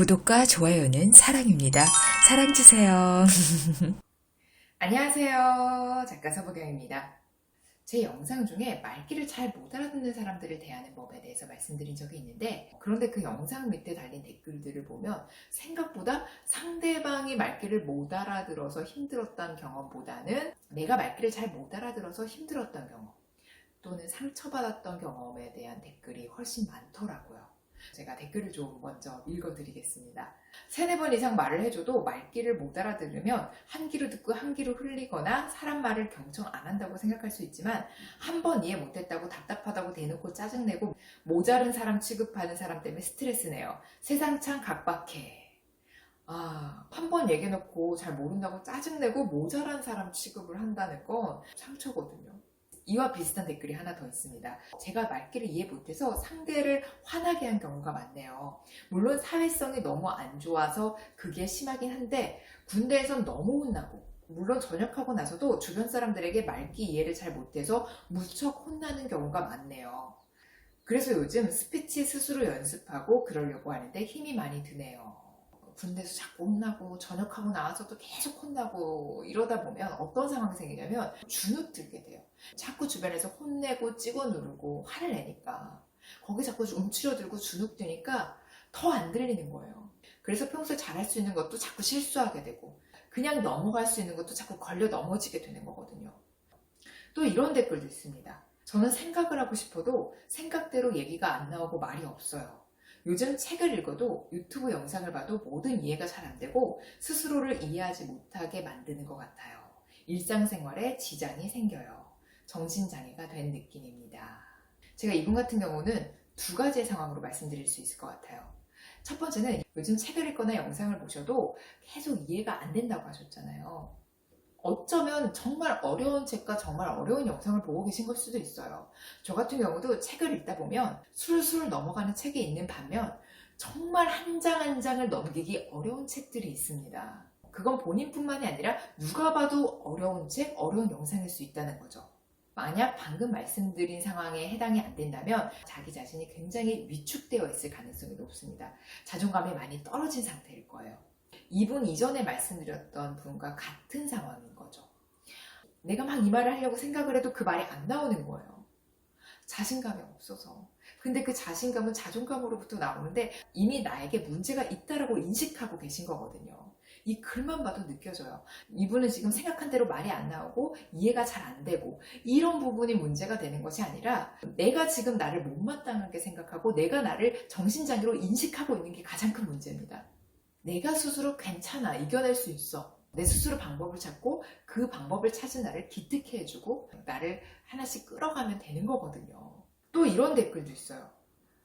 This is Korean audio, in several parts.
구독과 좋아요는 사랑입니다. 사랑 주세요. 안녕하세요. 작가 서보경입니다. 제 영상 중에 말귀를 잘 못 알아듣는 사람들을 대하는 법에 대해서 말씀드린 적이 있는데 그런데 그 영상 밑에 달린 댓글들을 보면 생각보다 상대방이 말귀를 못 알아들어서 힘들었던 경험보다는 내가 말귀를 잘 못 알아들어서 힘들었던 경험 또는 상처받았던 경험에 대한 댓글이 훨씬 많더라고요. 제가 댓글을 좀 먼저 읽어드리겠습니다. 세네 번 이상 말을 해줘도 말귀를 못 알아들으면 한 귀로 듣고 한 귀로 흘리거나 사람 말을 경청 안 한다고 생각할 수 있지만 한 번 이해 못했다고 답답하다고 대놓고 짜증내고 모자른 사람 취급하는 사람 때문에 스트레스네요. 세상 참 각박해. 아, 한 번 얘기해놓고 잘 모른다고 짜증내고 모자란 사람 취급을 한다는 건 상처거든요. 이와 비슷한 댓글이 하나 더 있습니다. 제가 말귀를 이해 못해서 상대를 화나게 한 경우가 많네요. 물론 사회성이 너무 안 좋아서 그게 심하긴 한데 군대에선 너무 혼나고 물론 전역하고 나서도 주변 사람들에게 말귀 이해를 잘 못해서 무척 혼나는 경우가 많네요. 그래서 요즘 스피치 스스로 연습하고 그러려고 하는데 힘이 많이 드네요. 군대에서 자꾸 혼나고 전역하고 나와서도 계속 혼나고 이러다 보면 어떤 상황이 생기냐면 주눅 들게 돼요. 자꾸 주변에서 혼내고 찍어 누르고 화를 내니까 거기 자꾸 움츠려들고 주눅 드니까 더 안 들리는 거예요. 그래서 평소에 잘할 수 있는 것도 자꾸 실수하게 되고 그냥 넘어갈 수 있는 것도 자꾸 걸려 넘어지게 되는 거거든요. 또 이런 댓글도 있습니다. 저는 생각을 하고 싶어도 생각대로 얘기가 안 나오고 말이 없어요. 요즘 책을 읽어도 유튜브 영상을 봐도 모든 이해가 잘 안 되고 스스로를 이해하지 못하게 만드는 것 같아요. 일상생활에 지장이 생겨요. 정신장애가 된 느낌입니다. 제가 이분 같은 경우는 두 가지의 상황으로 말씀드릴 수 있을 것 같아요. 첫 번째는 요즘 책을 읽거나 영상을 보셔도 계속 이해가 안 된다고 하셨잖아요. 어쩌면 정말 어려운 책과 정말 어려운 영상을 보고 계신 걸 수도 있어요. 저 같은 경우도 책을 읽다 보면 술술 넘어가는 책이 있는 반면 정말 한장한 장을 넘기기 어려운 책들이 있습니다. 그건 본인뿐만이 아니라 누가 봐도 어려운 책, 어려운 영상일 수 있다는 거죠. 만약 방금 말씀드린 상황에 해당이 안 된다면 자기 자신이 굉장히 위축되어 있을 가능성이 높습니다. 자존감이 많이 떨어진 상태일 거예요. 이분 이전에 말씀드렸던 분과 같은 거죠. 내가 막 이 말을 하려고 생각을 해도 그 말이 안 나오는 거예요. 자신감이 없어서. 근데 그 자신감은 자존감으로부터 나오는데 이미 나에게 문제가 있다라고 인식하고 계신 거거든요. 이 글만 봐도 느껴져요. 이분은 지금 생각한 대로 말이 안 나오고 이해가 잘 안 되고 이런 부분이 문제가 되는 것이 아니라 내가 지금 나를 못마땅하게 생각하고 내가 나를 정신장애로 인식하고 있는 게 가장 큰 문제입니다. 내가 스스로 괜찮아, 이겨낼 수 있어. 내 스스로 방법을 찾고 그 방법을 찾은 나를 기특해 해주고 나를 하나씩 끌어가면 되는 거거든요. 또 이런 댓글도 있어요.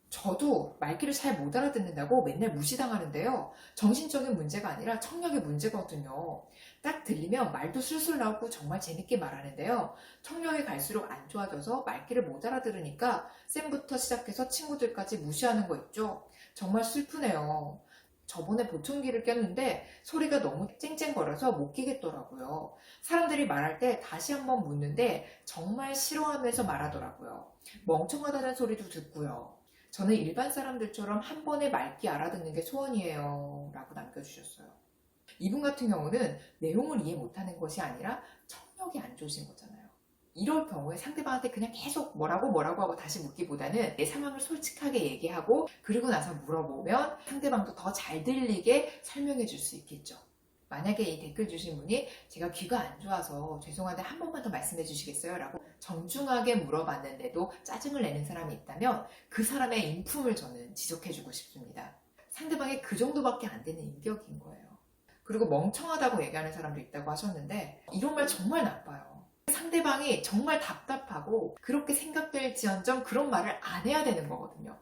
저도 말귀를 잘 못 알아듣는다고 맨날 무시당하는데요. 정신적인 문제가 아니라 청력의 문제거든요. 딱 들리면 말도 술술 나오고 정말 재밌게 말하는데요. 청력이 갈수록 안 좋아져서 말귀를 못 알아들으니까 쌤부터 시작해서 친구들까지 무시하는 거 있죠. 정말 슬프네요. 저번에 보청기를 꼈는데 소리가 너무 쨍쨍거려서 못 끼겠더라고요. 사람들이 말할 때 다시 한번 묻는데 정말 싫어하면서 말하더라고요. 멍청하다는 소리도 듣고요. 저는 일반 사람들처럼 한 번에 맑게 알아듣는 게 소원이에요. 라고 남겨주셨어요. 이분 같은 경우는 내용을 이해 못하는 것이 아니라 청력이 안 좋으신 거잖아요. 이럴 경우에 상대방한테 그냥 계속 뭐라고 뭐라고 하고 다시 묻기보다는 내 상황을 솔직하게 얘기하고 그리고 나서 물어보면 상대방도 더 잘 들리게 설명해 줄 수 있겠죠. 만약에 이 댓글 주신 분이 제가 귀가 안 좋아서 죄송한데 한 번만 더 말씀해 주시겠어요? 라고 정중하게 물어봤는데도 짜증을 내는 사람이 있다면 그 사람의 인품을 저는 지적해 주고 싶습니다. 상대방이 그 정도밖에 안 되는 인격인 거예요. 그리고 멍청하다고 얘기하는 사람도 있다고 하셨는데 이런 말 정말 나빠요. 상대방이 정말 답답하고 그렇게 생각될지언정 그런 말을 안 해야 되는 거거든요.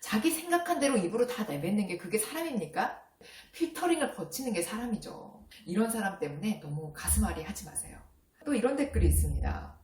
자기 생각한 대로 입으로 다 내뱉는 게 그게 사람입니까? 필터링을 거치는 게 사람이죠. 이런 사람 때문에 너무 가슴앓이 하지 마세요. 또 이런 댓글이 있습니다.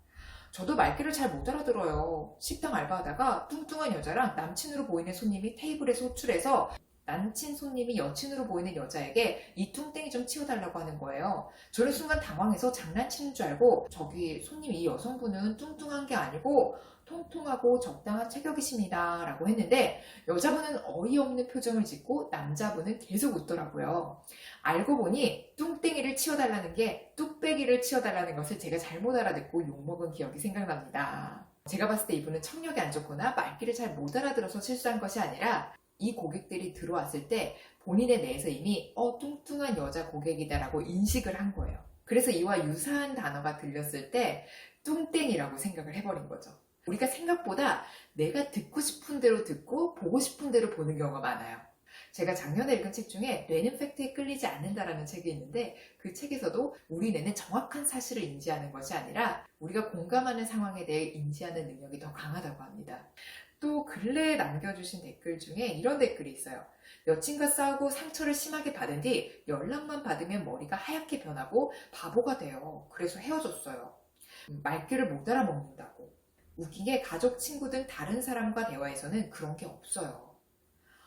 저도 말귀를 잘 못 알아들어요. 식당 알바하다가 뚱뚱한 여자랑 남친으로 보이는 손님이 테이블에서 호출해서 남친 손님이 여친으로 보이는 여자에게 이 뚱땡이 좀 치워달라고 하는 거예요. 저는 순간 당황해서 장난치는 줄 알고 저기 손님 이 여성분은 뚱뚱한 게 아니고 통통하고 적당한 체격이십니다. 라고 했는데 여자분은 어이없는 표정을 짓고 남자분은 계속 웃더라고요. 알고 보니 뚱땡이를 치워달라는 게 뚝배기를 치워달라는 것을 제가 잘못 알아듣고 욕먹은 기억이 생각납니다. 제가 봤을 때 이분은 청력이 안 좋거나 말귀를 잘 못 알아들어서 실수한 것이 아니라 이 고객들이 들어왔을 때 본인의 뇌에서 이미 어 뚱뚱한 여자 고객이다라고 인식을 한 거예요. 그래서 이와 유사한 단어가 들렸을 때 뚱땡이라고 생각을 해버린 거죠. 우리가 생각보다 내가 듣고 싶은 대로 듣고 보고 싶은 대로 보는 경우가 많아요. 제가 작년에 읽은 책 중에 뇌는 팩트에 끌리지 않는다라는 책이 있는데 그 책에서도 우리 뇌는 정확한 사실을 인지하는 것이 아니라 우리가 공감하는 상황에 대해 인지하는 능력이 더 강하다고 합니다. 또 근래에 남겨주신 댓글 중에 이런 댓글이 있어요. 여친과 싸우고 상처를 심하게 받은 뒤 연락만 받으면 머리가 하얗게 변하고 바보가 돼요. 그래서 헤어졌어요. 음, 말귀를 못 알아먹는다고. 웃긴 게 가족, 친구 등 다른 사람과 대화에서는 그런 게 없어요.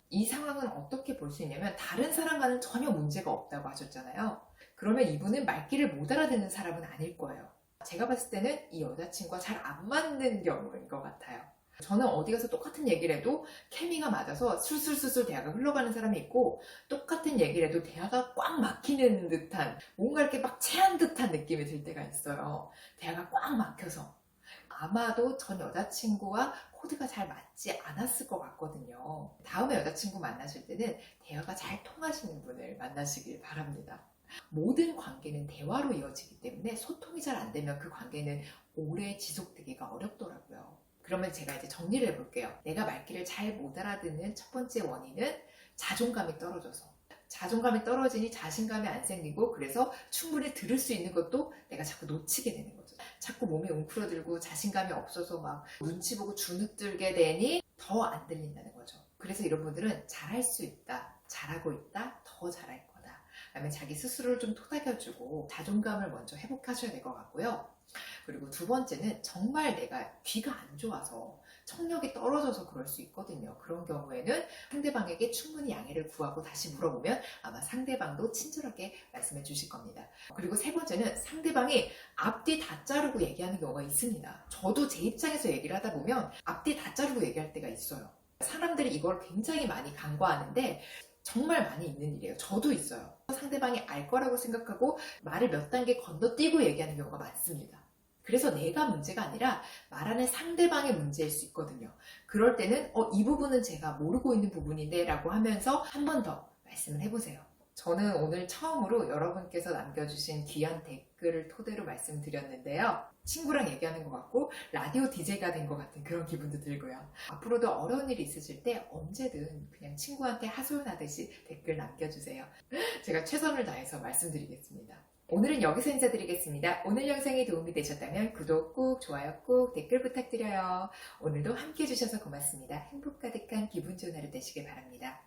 이 상황은 어떻게 볼 수 있냐면 다른 사람과는 전혀 문제가 없다고 하셨잖아요. 그러면 이분은 말귀를 못 알아듣는 사람은 아닐 거예요. 제가 봤을 때는 이 여자친구가 잘안 맞는 경우인 것 같아요. 저는 어디 가서 똑같은 얘기를 해도 케미가 맞아서 술술술술 대화가 흘러가는 사람이 있고 똑같은 얘기를 해도 대화가 꽉 막히는 듯한 뭔가 이렇게 막 체한 듯한 느낌이 들 때가 있어요. 대화가 꽉 막혀서. 아마도 전 여자친구와 코드가 잘 맞지 않았을 것 같거든요. 다음에 여자친구 만나실 때는 대화가 잘 통하시는 분을 만나시길 바랍니다. 모든 관계는 대화로 이어지기 때문에 소통이 잘 안 되면 그 관계는 오래 지속되기가 어렵더라고요. 그러면 제가 이제 정리를 해볼게요. 내가 말귀를 잘 못 알아듣는 첫 번째 원인은 자존감이 떨어져서. 자존감이 떨어지니 자신감이 안 생기고 그래서 충분히 들을 수 있는 것도 내가 자꾸 놓치게 되는 거죠. 자꾸 몸이 웅크러들고 자신감이 없어서 막 눈치 보고 주눅들게 되니 더 안 들린다는 거죠. 그래서 이런 분들은 잘할 수 있다, 잘하고 있다, 더 잘할 거다. 그다음에 자기 스스로를 좀 토닥여주고 자존감을 먼저 회복하셔야 될 것 같고요. 그리고 두 번째는 정말 내가 귀가 안 좋아서 청력이 떨어져서 그럴 수 있거든요. 그런 경우에는 상대방에게 충분히 양해를 구하고 다시 물어보면 아마 상대방도 친절하게 말씀해 주실 겁니다. 그리고 세 번째는 상대방이 앞뒤 다 자르고 얘기하는 경우가 있습니다. 저도 제 입장에서 얘기를 하다 보면 앞뒤 다 자르고 얘기할 때가 있어요. 사람들이 이걸 굉장히 많이 간과하는데 정말 많이 있는 일이에요. 저도 있어요. 상대방이 알 거라고 생각하고 말을 몇 단계 건너뛰고 얘기하는 경우가 많습니다. 그래서 내가 문제가 아니라 말하는 상대방의 문제일 수 있거든요. 그럴 때는 어, 이 부분은 제가 모르고 있는 부분인데 라고 하면서 한 번 더 말씀을 해보세요. 저는 오늘 처음으로 여러분께서 남겨주신 귀한 댓글을 토대로 말씀드렸는데요. 친구랑 얘기하는 것 같고 라디오 DJ가 된 것 같은 그런 기분도 들고요. 앞으로도 어려운 일이 있으실 때 언제든 그냥 친구한테 하소연하듯이 댓글 남겨주세요. 제가 최선을 다해서 말씀드리겠습니다. 오늘은 여기서 인사드리겠습니다. 오늘 영상이 도움이 되셨다면 구독 꾹, 좋아요 꾹, 댓글 부탁드려요. 오늘도 함께 해주셔서 고맙습니다. 행복 가득한 기분 좋은 하루 되시길 바랍니다.